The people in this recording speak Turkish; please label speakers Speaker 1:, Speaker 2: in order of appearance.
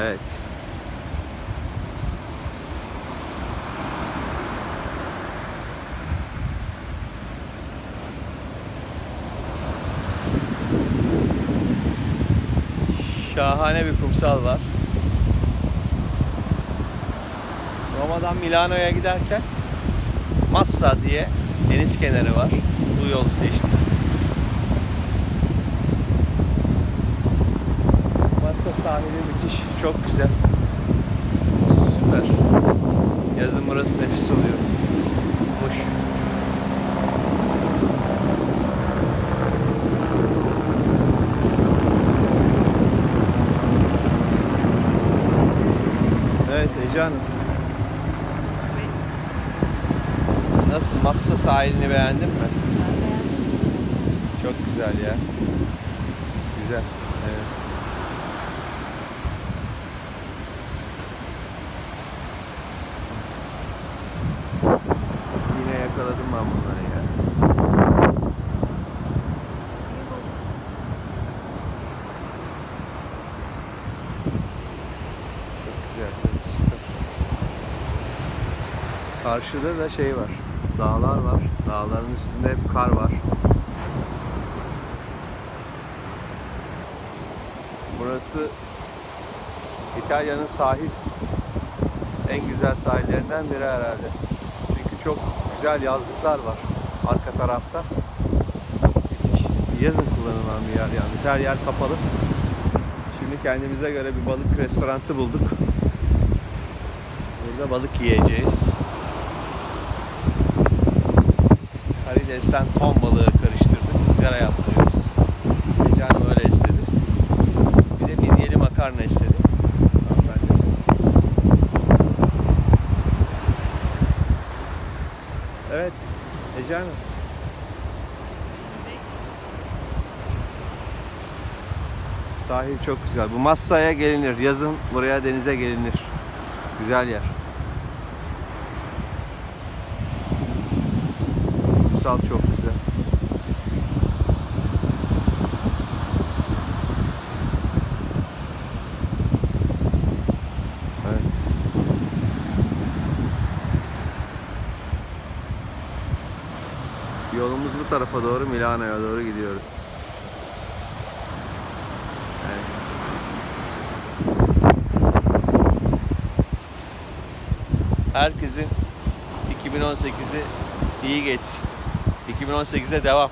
Speaker 1: Evet. Şahane bir kumsal var. Roma'dan Milano'ya giderken Massa diye deniz kenarı var. Bu yolu seçtik. Massa sahili müthiş, çok güzel. Süper. Yazın burası nefis oluyor. Muş. Evet Ece Hanım. Nasıl? Massa sahilini beğendin mi? Çok güzel ya. Güzel. Evet. Yine yakaladım ben bunları ya. Çok güzel. çok Süper. Karşıda da şey var. Dağlar var. Dağların üstünde hep kar var. Burası İtalya'nın sahil en güzel sahillerinden biri herhalde. Çünkü çok güzel yazlıklar var arka tarafta. Yazın kullanılan bir yer yalnız. Her yer kapalı. Şimdi kendimize göre bir balık restorantı bulduk. Burada balık yiyeceğiz. Karides'ten ton balığı karıştırdık. ızgara yaptırıyoruz. Canım öyle istedi. Bir de midyeli makarna istedi. Evet. Ece Hanım. Sahil çok güzel. Bu Massa'ya gelinir. Yazın buraya denize gelinir. Güzel yer. Kumsal çok güzel. Yolumuz bu tarafa doğru Milano'ya doğru gidiyoruz. Evet. Herkesin 2018'i iyi geçsin. 2018'e devam.